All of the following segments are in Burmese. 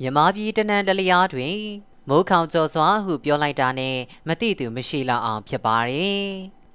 မြမပြည်တနန်တလျားတွင်မိုးခေါင်ကျော်စွာဟုပြောလိုက်တာနဲ့မတိသူမရှိလောက်အောင်ဖြစ်ပါတယ်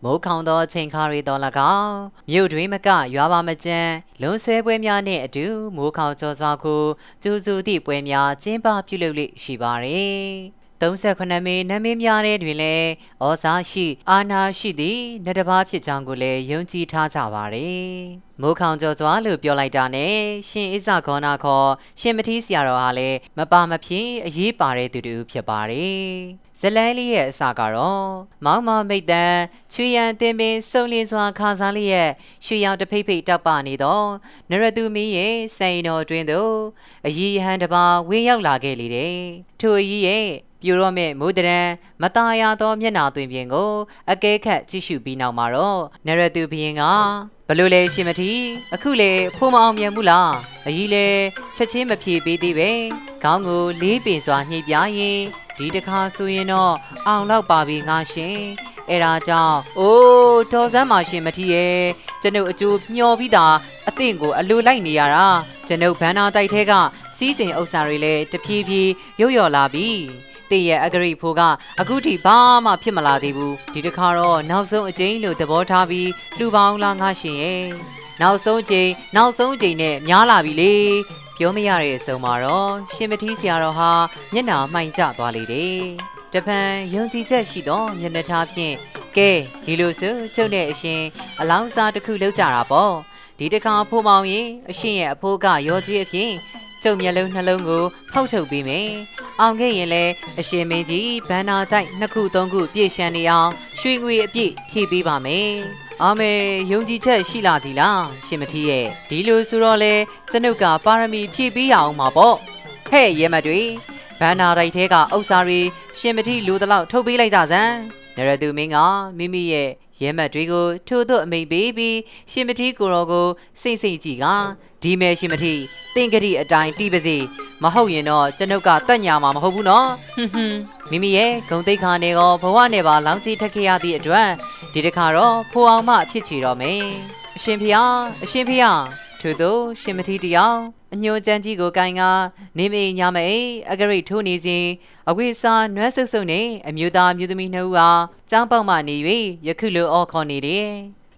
မိုးခေါင်သောအချိန်ခါရီတော်၎င်းမြို့တွင်မကရွာပါမကြမ်းလွန်ဆွဲပွဲများနှင့်အတူမိုးခေါင်ကျော်စွာကိုကျူးစုသည့်ပွဲများကျင်းပပြုလုပ်လိရှိပါတယ် 38မေနမင်းများတဲ့တွင်လည်းဩဇာရှိ အာနာရှိသည့်နှစ်တစ်ပါးဖြစ်ကြောင်းကိုလည်းယုံကြည်ထားကြပါတယ်။မိုးခေါင်ကျော်စွာလို့ပြောလိုက်တာနဲ့ရှင်အစ္ဆဂေါနာခေါ်ရှင်မထီးဆရာတော်ဟာလည်းမပါမဖြစ်အရေးပါတဲ့သူတူဖြစ်ပါတယ်။ဇလန်းလေးရဲ့အစကတော့မောင်မမိတ်တန်ချွေရန်တင်ပင်စုံလင်းစွာခါစားလေးရဲ့ရွှေရောင်တဖိတ်ဖိတ်တောက်ပနေတော့နရတူမင်းရဲ့စိန်တော်တွင်သို့အယီဟန်တစ်ပါးဝင်းရောက်လာခဲ့လေတဲ့။ထိုအယီရဲ့ ပြိုတော့မဲ့မိုးတရန်မตาရသောမျက်နာသွင်ပြင်ကိုအကဲခတ်ကြည့်ရှုပြီးနောက်မှာတော့နရတူဘရင်ကဘလို့လဲရှင်မထီအခုလေဖိုးမအောင်မြန်ဘူးလားအကြီးလေချက်ချင်းမဖြေပေးသေးပဲခေါင်းကိုလေးပင်စွာညှိပြရင်ဒီတခါဆိုရင်တော့အောင်လောက်ပါပြီငါရှင်အဲ့ဒါကြောင့်အိုးတော်စမ်းပါရှင်မထီရဲ့ကျွန်ုပ်အကျိုးမျောပြီးသားအသင့်ကိုအလိုလိုက်နေရတာကျွန်ုပ်ဘန်းနာတိုက်ထဲကစီးစိမ်ဥစ္စာတွေလည်းတဖြည်းဖြည်းရုပ်ရော်လာပြီ တည့်ရဲ့အဂရိဖိုးကအခုထိဘာမှဖြစ်မလာသေးဘူးဒီတစ်ခါတော့နောက်ဆုံးအကြိမ်လို့သဘောထားပြီးလူပေါင်းလားငါရှင်ရဲ့နောက်ဆုံးအကြိမ်နောက်ဆုံးအကြိမ်နဲ့များလာပြီလေပြောမရတဲ့အဆုံးမှာတော့ရှင်မထီးဆရာတော်ဟာမျက်နှာမှိုင်ကျသွားလေတယ်တပံယုံကြည်ချက်ရှိသောမျက်နှာထားဖြင့်ကဲဒီလိုဆိုကျုပ်နဲ့အရှင် အလောင်းစားတစ်ခုလောက်ကြတာပေါ့ဒီတစ်ခါဖိုးမောင်ရင်အရှင်ရဲ့အဖိုးကရောကြီးအဖြစ် ကျုပ်မျက်လုံးနှလုံးကိုဖောက်ထုတ်ပေးမယ်။အောင်ခဲ့ရင်လည်းအရှင်မင်းကြီးဘန်နာတိုက်နှစ်ခုသုံးခုပြည့်ရှံနေအောင်ရွှေငွေအပြည့်ဖြည့်ပေးပါမယ်။အာမေယုံကြည်ချက်ရှိလာသည်လားရှင်မထီးရဲ့ဒီလိုဆိုတော့လေကျွန်ုပ်ကပါရမီဖြည့်ပေးရအောင်မှာပေါ့။ဟဲ့ရဲမတွေဘန်နာတိုက်ထဲကဥစ္စာတွေရှင်မထီးလိုတလောက်ထုတ်ပေးလိုက်ကြစမ်း။ နရသူမင်းကမိမိရဲ့ရဲမတ်တွေကိုထို့သို့အမိန်ပေးပြီးရှင်မထီးကိုရောကိုစိတ်စိတ်ကြည့်ကဒီမဲရှင်မထီးတင့်ကတိအတိုင်းတီးပါစေမဟုတ်ရင်တော့ကျွန်ုပ်ကတက်ညာမှာမဟုတ်ဘူးနော်ဟွန်းဟွန်းမိမိရဲ့ဂုံတိတ်ခါနဲ့ကောဘဝနဲ့ပါလောင်းချီထက်ခဲ့ရသည့်အတွက်ဒီတစ်ခါတော့ဖိုးအောင်မှဖြစ်ချီတော့မယ်အရှင်ဖေဟာအရှင်ဖေဟာ ထို့သောရှင်မထီးတယောက်အညိုချမ်းကြီးကိုကိုင်ကနေမေညမအိအဂရိတ်ထိုးနေစဉ်အဝိစာနွမ်းဆုပ်ဆုပ်နဲ့အမျိုးသားမျိုးသမီးနှစ်ဦးဟာចောင်းပေါက်မှနေ၍ယခုလိုအော်ခေါ်နေတယ်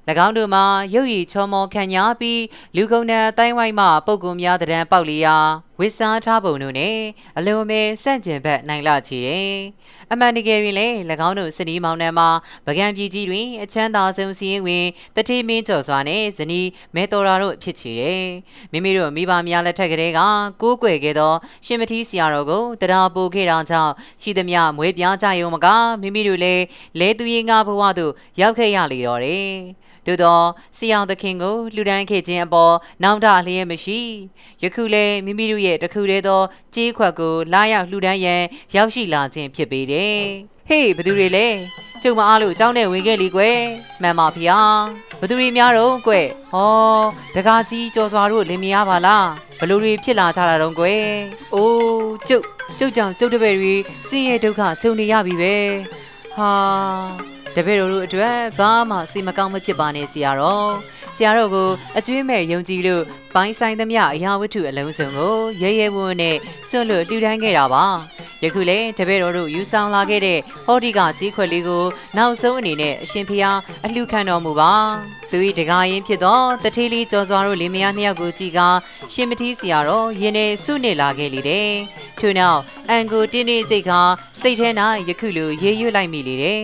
၎င်းတို့မှာရုပ်ရည်ချောမောခံညာပြီးလူကုန်တဲ့တိုင်းဝိုင်းမှပုပ်ကုံများတရံပေါက်လျာ ဝစ်စားထားပုံတို့နဲ့အလုံးမဲစန့်ကျင်ဘက်နိုင်လာချေတယ်။အမှန်တကယ်ရင်လေ၎င်းတို့စနီးမောင်နှံမှာပကံပြည်ကြီးတွင်အချမ်းသာဆုံးစီးရင်ဝင်တတိမင်းကျော်စွာနဲ့ဇနီးမဲတော်ရာတို့ဖြစ်ချေတယ်။မိမိတို့မိဘများလက်ထက်ကလေးကကိုးကွယ်ခဲ့သော ရှင်မထီးဆရာတော်ကိုတရားပို့ခဲ့တာကြောင့်ရှိသမျှမွေးပြားကြယုံမကမိမိတို့လည်းလဲသူရင်ငါဘဝသို့ရောက်ခဲ့ရလေတော့တယ်။သို့သောစီအောင်သခင်ကိုလှူဒန်းခဲ့ခြင်းအပေါ်နောက်ထအလျက်မရှိယခုလည်းမိမိတို့ရဲ့တခုတည်းသောကြေးခွက်ကိုလာရောက်လှူဒန်းရန်ရောက်ရှိလာခြင်းဖြစ်ပေတယ်ဟေးဘသူတွေလဲကျုံမအားလို့အเจ้าနဲ့ဝင်ခဲ့လीကွယ်မှန်ပါဗျာဘသူတွေများတော့ကွယ်ဟောတကားကြီးကြော်စွာတို့လင်မယားပါလားဘလူတွေဖြစ်လာကြတာတော့ကွယ်အိုးကျုပ်ကျုပ်ကြောင့်ကျုပ်တပည့်တွေစင်းရဲ့ဒုက္ခကြုံနေရပြီပဲဟာ တပည့်တော်တို့အတွက်ဘာမှစိတ်မကောင်းမဖြစ်ပါနဲ့ဆရာတော်ဆရာတော်ကိုအကျွေးမဲ့ယုံကြည်လို့ပိုင်းဆိုင်သမျှအရာဝတ္ထုအလုံးစုံကိုရဲရဲဝံ့နဲ့စွန့်လွတ်လှူဒန်းခဲ့တာပါယခုလေတပည့်တော်တို့ယူဆောင်လာခဲ့တဲ့ဟောဒီကကြီးခွက်လေးကိုနောက်ဆုံးအနေနဲ့အရှင်ဖျားအလှခံတော်မူပါသူ၏တကားရင်ဖြစ်သောတထေးလေးကျော်စွာတို့လင်မယားနှစ်ယောက်ကိုကြည်ကာရှင်မထီးဆရာတော်ယင်းနေစုနေလာခဲ့လေတဲ့ထို့နောက်အန်ကိုတင်းတင်းကြိတ်ကစိတ်ထဲ၌ယခုလိုရေးရွတ်လိုက်မိလေတဲ့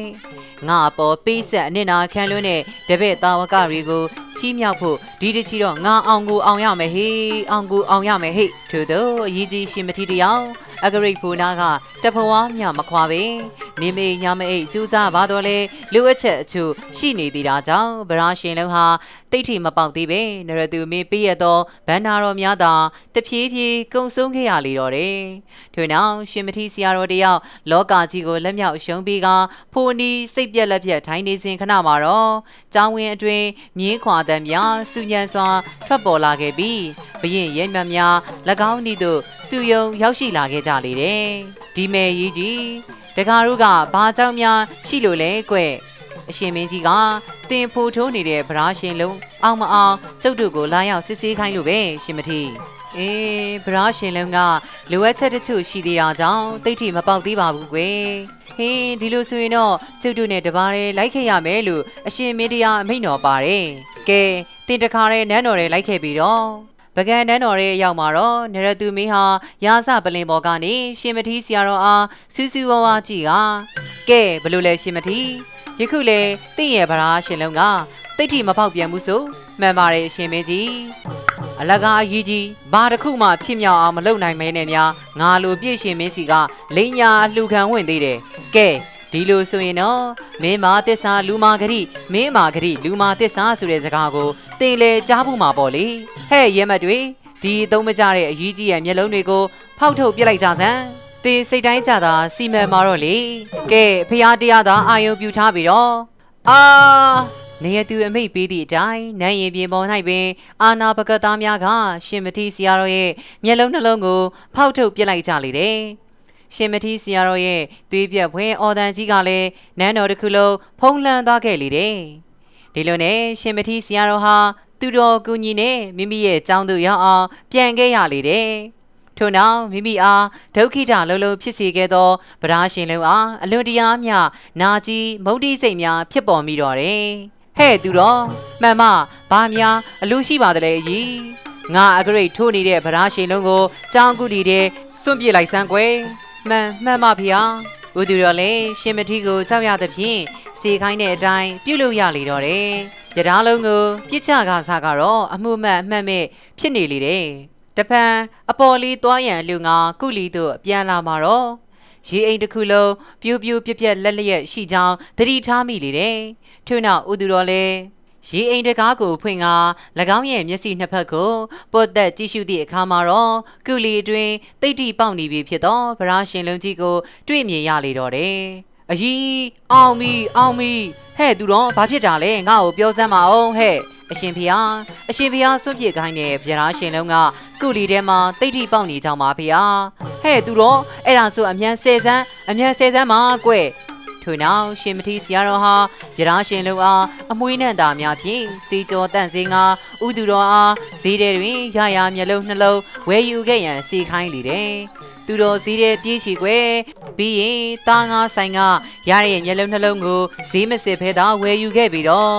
ငါအပေါ်ပေးဆက်အနစ်နာခံလွန်းတဲ့တပည့်သားဝကတွေကိုချီးမြှောက်ဖို့ဒီတချီတော့ငါအောင်ကိုအောင်ရမယ်ဟေးအောင်ကိုအောင်ရမယ်ဟေးထို့သောအရေးကြီးရှင်မထီးတယောက်အဂရိတ်ဘူနာကတဖွားမြမခွာပဲ နေမေညမအိတ်ကျူးစားပါတော့လေလူအချက်အချို့ရှိနေသေးတာကြောင့်ဗရာရှင်လုံးဟာတိတ်ထီမပေါက်သေးပဲနရသူမေပြည့်ရသောဘန္နာတော်များသာတဖြည်းဖြည်းကုံဆုံးခဲ့ရလေတော့တယ်ထို့နောက်ရှင်မထီဆရာတော်တယောက်လောကကြီးကိုလက်မြောက်ရှုံးပြီးကဖိုနီစိတ်ပြက်လက်ပြက်ထိုင်းနေစဉ်ခဏမှာတော့ကျောင်းဝင်းအတွင်းမြင်းခွာတံများစူညံစွာထွက်ပေါ်လာခဲ့ပြီးဘရင်ရဲမြတ်များ၎င်းဤသို့စူယုံရောက်ရှိလာခဲ့ကြလေတယ်ဒီမဲ့ကြီးကြီး တကားတို့ကဘာကြောင့်များရှိလို့လဲကွအရှင်မင်းကြီးကတင်ဖိုးထိုးနေတဲ့ဗရာရှင်လုံးအောင်မအောင်ကျုပ်တို့ကိုလာရောက်စစ်ဆေးခိုင်းလို့ပဲရှင်မထီအေးဗရာရှင်လုံးကလိုအပ်ချက်တချို့ရှိသေးတာကြောင့်တိတ်ထိမပေါက်သေးပါဘူးကွယ်ဟင်းဒီလိုဆိုရင်တော့ကျုပ်တို့နဲ့တပါးရဲလိုက်ခဲ့ရမယ်လို့အရှင်မင်းတရားအမိန့်တော်ပါတယ်ကဲတင်တခါရဲနန်းတော်ရဲလိုက်ခဲ့ပြီးတော့ ပကံနန်းတော်ရဲရောက်မှာတော့နရသူမင်းဟာရာဇပလင်ပေါ်ကနေရှင်မထီးဆရာတော်အားစူးစူးဝါးဝါကြည့်ကကဲဘလို့လဲရှင်မထီးယခုလေတင့်ရဲ့ဗရာရှင်လုံးကတိတ်ထိမပေါက်ပြန်ဘူးဆိုမှန်ပါတယ်အရှင်မင်းကြီးအလကားအကြီးကြီးဘာတစ်ခုမှဖြစ်မြောက်အောင်မလုပ်နိုင်မဲနဲ့များငါလိုပြည့်ရှင်မင်းစီကလိန်ညာအလှခံဝင်သေးတယ်ကဲ ဒီလိုဆိုရင်တော့မင်းမာတစ္ဆာလူမာဂရိမင်းမာဂရိလူမာတစ္ဆာဆိုတဲ့စကားကိုသင်လေကြားဘူးမှာပေါ့လေဟဲ့ရဲမတ်တွေဒီအသုံးမကျတဲ့အကြီးကြီးရဲ့မျက်လုံးတွေကိုဖောက်ထုတ်ပြစ်လိုက်ကြစမ်းသင်စိတ်တိုင်းကြတာစီမံမာတော့လေကဲဖျားတရားသာအာယုံပြူထားပြီးတော့အာနေရသူအမိတ်ပေးသည့်အတိုင်းနန်းရင်ပြင်ပေါ်၌ပင်အာနာပကသားများကရှင်မတိဆရာတော်ရဲ့မျက်လုံးနှလုံးကိုဖောက်ထုတ်ပြစ်လိုက်ကြလေတယ်။ ရှင်မတိဆရာတော်ရဲ့သွေးပြက်ဖွယ်အော်တန်ကြီးကလည်းနန်းတော်တစ်ခုလုံးဖုံးလွှမ်းသွားခဲ့လေတယ်။ဒီလိုနဲ့ရှင်မတိဆရာတော်ဟာသူတော်ကူညီနဲ့မိမိရဲ့ကျောင်းသူရောက်အောင်ပြန်ခဲ့ရလေတယ်။ထို့နောက်မိမိအားဒုက္ခိတလုံးလုံးဖြစ်စေခဲ့သောဗရာရှင်လုံးအားအလွန်တရာမျှနာကြီးမုဒိစိတ်များဖြစ်ပေါ်မိတော့တယ်။ဟဲ့သူတော်မှန်မဘာများအလိုရှိပါသလဲအကြီးငါအဂရိတ်ထိုးနေတဲ့ဗရာရှင်လုံးကိုကြောင်းကုတီတဲ့စွန့်ပစ်လိုက်စမ်းကွယ် မှန်မှန်ပါဗျာဥသူတော်လည်းရှင်မထီကိုကြောက်ရသဖြင့်စေခိုင်းတဲ့အတိုင်းပြုတ်လို့ရလေတော့တယ်ရထားလုံးကိုပြစ်ချကားစားကတော့အမှုမှတ်အမှတ်မဲ့ဖြစ်နေလေတယ်တပံအပေါ်လေးသွားရန်လူငါကုလီတို့ပြန်လာမှာတော့ရေအိမ်တစ်ခုလုံးပြူးပြူးပြက်ပြက်လက်လျက်ရှိကြောင်းသတိထားမိလေတယ်ထို့နောက်ဥသူတော်လည်း ရေအိမ်တကားကိုဖွင့်ကာ၎င်းရဲ့မျက်စိနှစ်ဖက်ကိုပုတ်သက်ကြည့်ရှုသည့်အခါမှာတော့ကုလီအတွင်းတိတ်တိပေါက်နေပြီဖြစ်သောဗရာရှင်လုံးကြီးကိုတွေ့မြင်ရလေတော့တယ်အကြီးအောင်မီအောင်မီဟဲ့သူတော့ဘာဖြစ်တာလဲငါ့ကိုပြောစမ်းပါအောင်ဟဲ့အရှင်ဖျားအရှင်ဖျားစွန့်ပစ်ခိုင်းတဲ့ဗရာရှင်လုံးကကုလီထဲမှာတိတ်တိပေါက်နေကြောင်းပါဖျားဟဲ့သူတော့အဲ့ဒါဆိုအမြန်ဆယ်စမ်းအမြန်ဆယ်စမ်းပါကွယ် ထို့နောက်ရှင်မထီဆရာတော်ဟာရထားရှင်လုံအားအမွှေးနှံ့တာများဖြင့်စီကျော်တန့်စင်းကဥသူတော်အားဈေးထဲတွင်ရရမျက်လုံးနှလုံးဝယ်ယူခဲ့ရန်စီခိုင်းလေတယ်။သူတော်ဈေးထဲပြေးချီကွယ်ပြီးရင်သားငါဆိုင်ကရရဲ့မျက်လုံးနှလုံးကိုဈေးမစစ်ဖဲသာဝယ်ယူခဲ့ပြီးတော့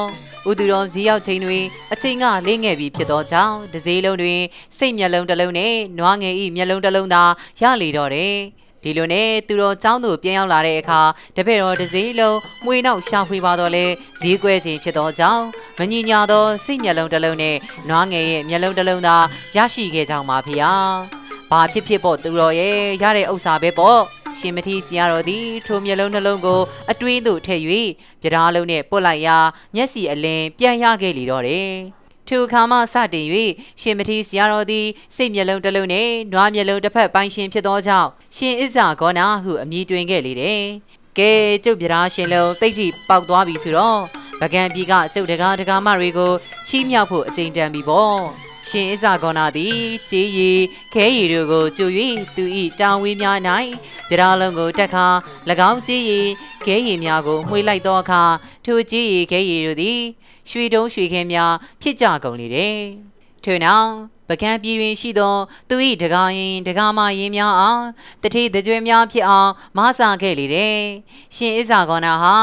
ဥသူတော်ဈေးရောက်ချိန်တွင်အချိန်ကလေးငယ်ပြီဖြစ်သောကြောင့်တစ်စည်းလုံးတွင်စိတ်မျက်လုံးတစ်လုံးနဲ့နွားငယ်ဤမျက်လုံးတစ်လုံးသာရလေတော့တယ်။ ဒီလိုနဲ့သူတော်ចောင်းသူပြန်ရောက်လာတဲ့အခါတပည့်တော်တစ်စည်းလုံးမွေနောက်ရှာဖွေပါတော့လဲဈေးကွဲခြင်းဖြစ်သောကြောင့်မညီညာသောစိတ်မျက်လုံးတစ်လုံးနဲ့နွားငယ်ရဲ့မျက်လုံးတစ်လုံးသာရရှိခဲ့ကြောင်းပါဖေဟာ။ဘာဖြစ်ဖြစ်ပေါ့သူတော်ရဲ့ရတဲ့ဥစ္စာပဲပေါ့။ရှင်မထီဆရာတော်သည်ထိုမျက်လုံးနှလုံးကိုအတွင်းသို့ထည့်၍ပြဓာလုံးနဲ့ပုတ်လိုက်ရာမျက်စီအလင်းပြန်ရခဲ့လေတော့တယ်။ ထိုအခါမှစတင်၍ရှင်မထီဆရာတော်သည်စိတ်မျက်လုံးတစ်လုံးနဲ့နွားမျက်လုံးတစ်ဖက်ပိုင်းရှင်ဖြစ်သောကြောင့်ရှင်အစ္စာဂေါနာဟုအမည်တွင်ခဲ့လေတယ်။ကဲကျုပ်ပြရားရှင်လုံးတိတ်ထိပေါက်သွားပြီဆိုတော့ဗကံပြည်ကကျုပ်တကားတကားမတွေကိုချီးမြှောက်ဖို့အကြိမ်တန်ပြီပေါ့။ရှင်အစ္စာဂေါနာသည်ကြေးရီခဲရီတို့ကိုကြို၍သူ၏တောင်ဝေးများ၌ပြရားလုံးကိုတက်ခါ၎င်းကြေးရီခဲရီများကိုမှွေလိုက်သောအခါထိုကြေးရီခဲရီတို့သည် ရွှေတုံးရွှေခင်းများဖြစ်ကြကုန်လေတယ်။ထို့နောက်ပကံပြည်တွင်ရှိသောသူ၏တကားရင်တကားမရင်များအားတတိတကြွယ်များဖြစ်အောင်မဆာခဲ့လေတယ်။ရှင်အစ္စာကောနာဟာ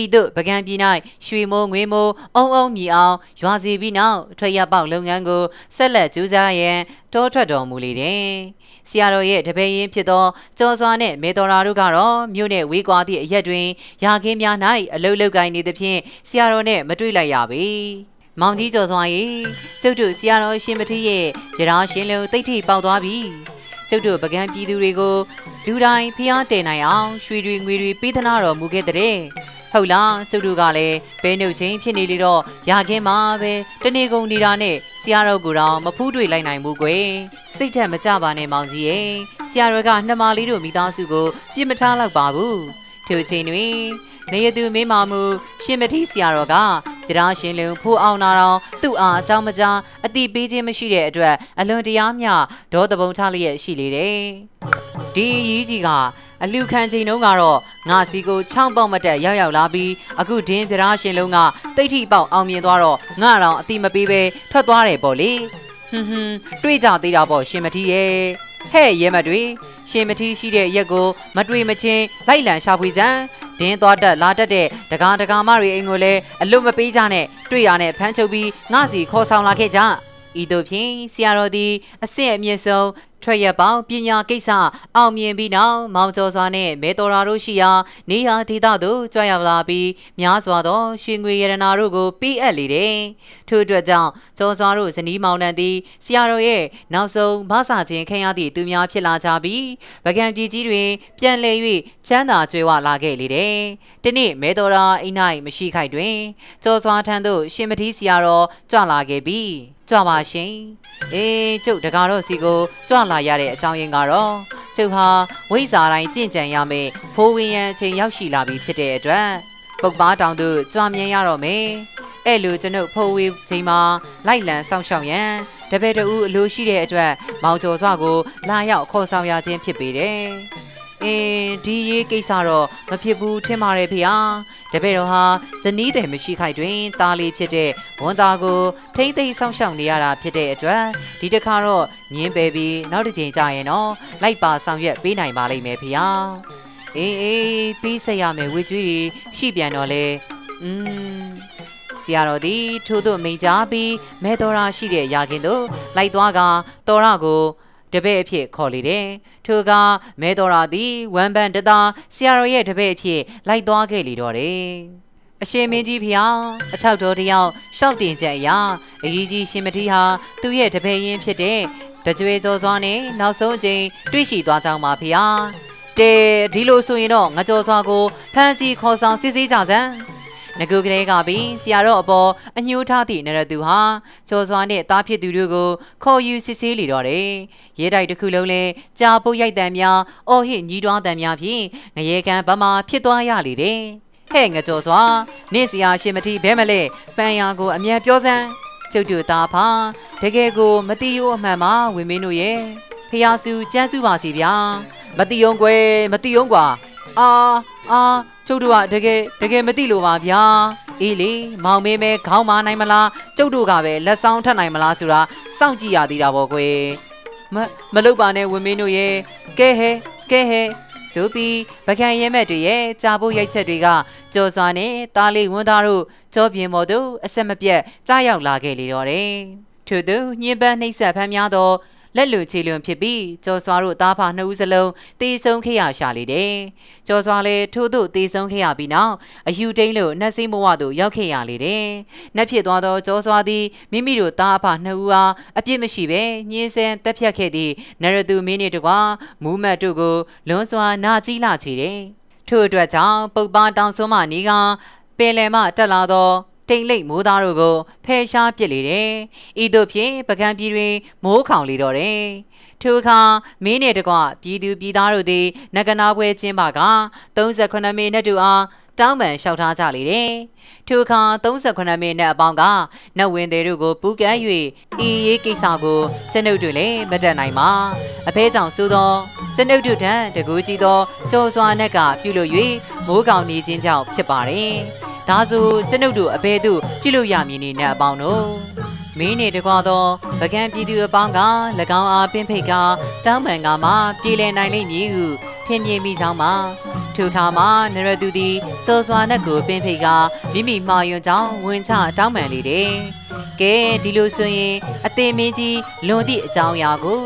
ဤသို့ပကံပြည်၌ရွှေမိုးငွေမိုးအုံအုံမြည်အောင်ရွာစီပြီးနောက်ထွက်ရပေါက်လုပ်ငန်းကိုဆက်လက်ကြိုးစားရန်တောထွက်တော်မူလေတယ်။ ဆရာတော်ရဲ့တပည့်ရင်းဖြစ်သောကျော်စွာနှင့်မေတော်ရာတို့ကတော့မြို့နှင့်ဝေးကွာသည့်အရက်တွင်ရာခင်းများ၌အလုလုကိုင်းနေသဖြင့်ဆရာတော်နှင့်မတွေ့လိုက်ရပေ။မောင်ကြီးကျော်စွာ၏ကျုပ်တို့ဆရာတော်ရှင်မထီးရဲ့ပြရားရှင်လုံးတိတ်ထိပေါက်သွားပြီ။ကျုပ်တို့ပကံပြည်သူတွေကိုလူတိုင်းဖျားတယ်နိုင်အောင်ရွှေတွေငွေတွေပေးသနာတော်မူခဲ့တဲ့ ဟုတ်လားကျုပ်တို့ကလည်းဘဲနှုတ်ချင်းဖြစ်နေလေတော့ရာခင်းမှာပဲတနေကုန်နေတာနဲ့ဆရာတော်ကိုတော့မဖူးတွေ့လိုက်နိုင်ဘူးကွယ်စိတ်ထက်မကြပါနဲ့မောင်ကြီးရဲ့ဆရာတော်ကနှမလေးတို့မိသားစုကိုပြစ်မထားတော့ပါဘူးထိုအချိန်တွင်နေရသူမင်းမာမူရှင်မထီးဆရာတော်ကတရားရှင်လုံဖိုးအောင်နာတော်သူ့အားအကြောင်းမကြားအတိပေးခြင်းမရှိတဲ့အတွက်အလွန်တရားမျှဒေါသပုံထားလျက်ရှိလေတယ် ဒီအရေးကြီးကအလူခံချိန်တုန်းကတော့ငါစီကိုချောင်းပေါက်မတက်ရောက်ရောက်လာပြီးအခုဒင်းပြရားရှင်လုံးကတိတ်ထိပေါက်အောင်မြင်သွားတော့ငါတော့အတိမပေးပဲထွက်သွားတယ်ပေါ့လေဟွဟွန်းဟွန်းတွေ့ကြသေးတာပေါ့ရှင်မထီးရဲ့ဟဲ့ရဲမတွေရှင်မထီးရှိတဲ့ရက်ကိုမတွေ့မချင်းလိုက်လံရှာဖွေစမ်းဒင်းသွားတက်လာတက်တဲ့တကားတကာမတွေအိမ်ကိုလည်းအလွတ်မပေးကြနဲ့တွေ့ရနဲ့ဖမ်းချုပ်ပြီးငါစီခေါ်ဆောင်လာခဲ့ကြဤသို့ဖြင့်ဆရာတော်သည်အဆင့်အမြင့်ဆုံး ထွက်ရပေါင်းပညာကိစ္စအောင်မြင်ပြီးနောက်မောင်ကျော်စွာနှင့်မေတော်ရာတို့ရှိရာနေရာဒေသသို့ကြွရောက်လာပြီးများစွာသောရွှေငွေရတနာတို့ကိုပေးအပ်လေတယ်။ထို့အတွက်ကြောင့်ကျော်စွာတို့ဇနီးမောင်နှံသည်ဆရာတော်ရဲ့နောက်ဆုံးမဆာခြင်းခံရသည့်သူများဖြစ်လာကြပြီးဗကံပြည်ကြီးတွင် ပြန်လည်၍ချမ်းသာကြွယ်ဝလာခဲ့လေတယ်။ဒီနေ့မေတော်ရာအိမ်၌မရှိခိုက်တွင်ကျော်စွာထံသို့ရှင်မထီးဆရာတော်ကြွလာခဲ့ပြီးကြွပါရှင်။အေးကျုပ်တကားတော့စီကိုကြွလာရတဲ့အကြောင်းရင်းကတော့ကျုပ်ဟာဝိဇ္ဇာတိုင်းကြင့်ကြံရမယ်ဖိုးဝင်းရန်အချိန်ရောက်ရှိလာပြီဖြစ်တဲ့အတွက်ပုတ်ပါတောင်သူကြွမြင်ရတော့မယ်။အဲ့လိုကျွန်ုပ်ဖိုးဝေးချိန်မှာလိုက်လံစောင့်ရှောက်ရန်တပည့်တူအလိုရှိတဲ့အတွက်မောင်ကျော်စွာကိုလာရောက်ခေါ်ဆောင်ရခြင်းဖြစ်ပေတယ်။အင်းဒီရေးကိစ္စတော့မဖြစ်ဘူးထင်ပါတယ်ဖေဟာ တပည့်တော်ဟာဇနီးတယ်မရှိခိုက်တွင်တားလေးဖြစ်တဲ့ဝန်သားကိုထိမ့်သိမ့်ဆောင်ရှောက်နေရတာဖြစ်တဲ့အတွက်ဒီတစ်ခါတော့ညင်းပယ်ပြီးနောက်တစ်ချိန်ကြာရင်တော့လိုက်ပါဆောင်ရွက်ပေးနိုင်ပါလိမ့်မယ်ဖေဟာအေးအေးပြီးဆက်ရမယ်ဝေကျွေးတွေရှိပြန်တော့လေอืมဆရာတော်သည်ထို့သို့မိန်ကြားပြီးမဲတော်ရာရှိတဲ့ရာခင်တို့လိုက်သွားကတော်ရကို တပည့်အဖြစ်ခေါ်လေတယ်။ထိုကမဲတော်ရာသည်ဝမ်ပန်တသားဆရာတော်ရဲ့တပည့်အဖြစ်လိုက်သွားခဲ့လေတော့တယ်။အရှင်မင်းကြီးဖျားအထောက်တော်တယောက်ရှောက်တင်ချက်အရာအကြီးကြီးရှင်မထီဟာသူ့ရဲ့တပည့်ရင်းဖြစ်တဲ့တကြွေစောစွာနဲ့နောက်ဆုံးအချိန်တွေ့ရှိသွားကြောင်းပါဖျား။တဲဒီလိုဆိုရင်တော့ငကြောစွာကိုဖန်စီခေါ်ဆောင်စစ်ဆေးကြစမ်း။ ငကူကလေးကပြီးဆရာတော်အပေါ်အညှိုးထားသည့်နရသူဟာကျော်စွာနဲ့တားဖြစ်သူတို့ကိုခေါ်ယူစစ်ဆေးလေတော့တယ်။ရဲတိုက်တစ်ခုလုံးလဲကြာပုတ်ရိုက်တံများအော်ဟစ်ညီးတွားတံများဖြင့်ငရေကန်ဗမာဖြစ်သွားရလေတယ်။ဟဲ့ငကြောစွာနင့်ဆရာရှင်မထီဘဲမလဲပန်ယာကိုအမြဲပြောစမ်းကျုပ်တို့သားဖာတကယ်ကိုမတိရိုးအမှန်ပါဝင်မင်းတို့ရဲ့ဖျားစုကျန်းစုပါစီဗျာမတိယုံကွယ်မတိယုံကွာအာ အာကျုပ်တို့ကတကယ်တကယ်မသိလို့ပါဗျာအေးလေမောင်မေးမဲခေါင်းမနိုင်မလားကျုပ်တို့ကပဲလက်ဆောင်ထပ်နိုင်မလားဆိုတာစောင့်ကြည့်ရသေးတာပေါ့ကွယ်မမလုပ်ပါနဲ့ဝင်မင်းတို့ရဲ့ကဲဟဲကဲဟဲဆိုပြီးပကံရဲမက်တွေရဲ့ကြာဖို့ရိုက်ချက်တွေကကြော်စွာနဲ့တားလေးဝန်သားတို့ကြောပြင်းပေါ်သို့အဆက်မပြတ်ကြားရောက်လာခဲ့လေတော့တယ်ထို့သူညင်ပန်းနှိပ်စက်ဖမ်းများသော လက်လူချေလွန်ဖြစ်ပြီးကျော်စွာတို့သားဖာနှစ်ဦးစလုံးတေဆုံးခဲ့ရရှာလေတယ်။ကျော်စွာလည်းထို့သို့တေဆုံးခဲ့ရပြီးနောက်အယူတိန်လို့နှက်စိမ့်ဘဝသို့ရောက်ခဲ့ရလေတယ်။နှက်ဖြစ်သွားသောကျော်စွာသည်မိမိတို့သားဖာနှစ်ဦးအားအပြစ်မရှိဘဲညှင်းဆဲတက်ဖြတ်ခဲ့သည့်နရသူမင်းနှင့်တကွာမူးမတ်တို့ကိုလွန်စွာနာကြီးလာချေတယ်။ထို့အတွက်ကြောင့်ပုပ်ပါတောင်ဆုံးမနီကပင်လယ်မှတက်လာသော တိမ်လိပ်မိုးသားတို့ကိုဖယ်ရှားပစ်လေတယ်။ဤသို့ဖြင့်ပကံပြည်တွင်မိုးခေါင်လေတော့တယ်။ထိုအခါမင်းနှင့်တကွပြည်သူပြည်သားတို့သည်နဂနာပွဲကျင်းပက38မိနစ်တူအားတောင်းပန်လျှောက်ထားကြလေတယ်။ထိုအခါ38မိနစ်အပေါင်းကနတ်ဝင်သေးတို့ကိုပူးကမ်း၍ဤရေးကိစ္စကိုကျွန်ုပ်တို့လည်းမတတ်နိုင်ပါ။အဖဲကြောင့်ဆိုသောကျွန်ုပ်တို့ထံတကူကြီးသောကြော်စွာနက်ကပြုလို့၍မိုးကောင်နေခြင်းကြောင့်ဖြစ်ပါတယ်။ ဒါဆိုကျွန်ုပ်တို့အဘဲတို့ပြုလို့ရမည်နေတဲ့အပေါင်းတို့မင်းနေတကွာသောပကံပြည်သူအပေါင်းက၎င်းအားပင်ဖိတ်ကတောင်းပန်ကမှပြည်လည်နိုင်လိမ့်မည်ဟုထင်မြင်မိဆောင်မှာထိုအခါမှာနရသူသည်စောစွာနက်ကိုပင်ဖိတ်ကမိမိမှာယွန်ကြောင့်ဝင်ချတောင်းပန်လေတယ်ကဲဒီလိုဆိုရင်အသေးမင်းကြီးလွန်သည့်အကြောင်းအရာကို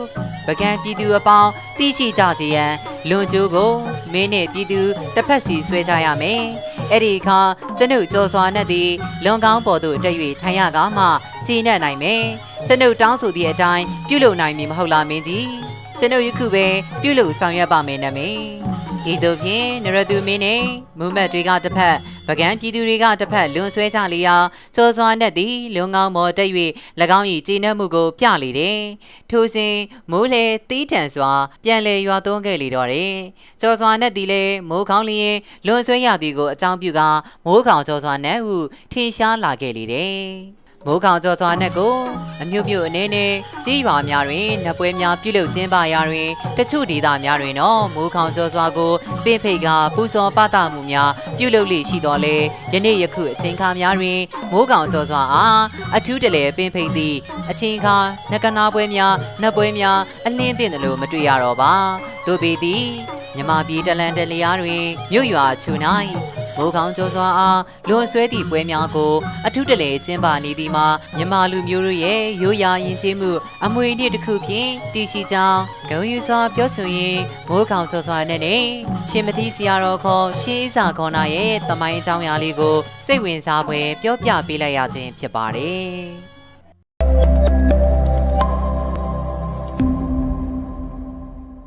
ပကံပြည်သူအပေါင်းသိရှိကြစေရန် လွန်ကျိုးကိုမင်းနဲ့ပြည်သူတစ်ဖက်စီဆွဲကြရမယ်အဲ့ဒီအခါကျွန်ုပ်ကြော်စွာနဲ့သည်လွန်ကောင်းပေါ်သို့တက်၍ထိုင်ရကားမှကြည်နပ်နိုင်မယ်ကျွန်ုပ်တောင်းဆိုသည့်အတိုင်းပြုလုပ်နိုင်မည်မဟုတ်လားမင်းကြီးကျွန်ုပ်ယခုပဲပြုလုပ်ဆောင်ရွက်ပါမယ်နမေဤသို့ဖြင့်နရသူမင်းနှင့်မူမတ်တွေကတစ်ဖက် ပကံပြည်သူတွေကတစ်ဖက်လွန်ဆွဲကြလေရာစောစွာနဲ့သည်လွန်ကောင်းမော်တက်၍၎င်း၏ကြည်နပ်မှုကိုပြလေတယ်ထိုစဉ်မိုးလေတီးထန်စွာပြန်လေရွာသွန်းခဲ့လေတော့တယ်ကျော်စွာနဲ့သည်လည်းမိုးခေါင်းလျင်လွန်ဆွဲရသည်ကိုအကြောင်းပြုကာမိုးခေါင်ကျော်စွာနဲ့ဟုထင်ရှားလာခဲ့လေတယ် မိုးကောင်ကျော်စွာနဲ့ကိုအမျိုးမျိုးအနေနဲ့ကြီးရွာများတွင်နပွဲများပြုလုပ်ခြင်းပါရာတွင်တချို့ဒေသများတွင်တော့မိုးကောင်ကျော်စွာကိုပင်ဖိတ်ကပူဇော်ပသမှုများပြုလုပ်လေရှိတော်လဲယနေ့ယခုအချိန်ခါများတွင်မိုးကောင်ကျော်စွာအားအထူးတလဲပင်ဖိတ်သည့်အချင်းအခါနကနာပွဲများနတ်ပွဲများအလင်းတင်တယ်လို့မတွေ့ရတော့ပါတို့ပေသည်မြမပြည်တလန်တလျားတွင်မြို့ရွာချူ၌ မိုးကောင်းကြောစွာအားလွန်ဆွဲသည့်ပွဲများကို အထုတလေကျင်းပနေသည်မှာမြမလူမျိုးတို့ရဲ့ရိုးရာယဉ်ကျေးမှု အမွေအနှစ်တစ်ခုဖြင့်တည်ရှိကြောင်းဂုံယူစွာပြောဆိုရင်းမိုးကောင်းကြောစွာနဲ့နေရှင်မသီးဆရာတော်ခေါ်ရှေးစာခေါ်နာရဲ့တမိုင်းအကြောင်းအရာလေးကိုစိတ်ဝင်စားဖွယ်ပြောပြပေးလိုက်ရခြင်းဖြစ်ပါတယ်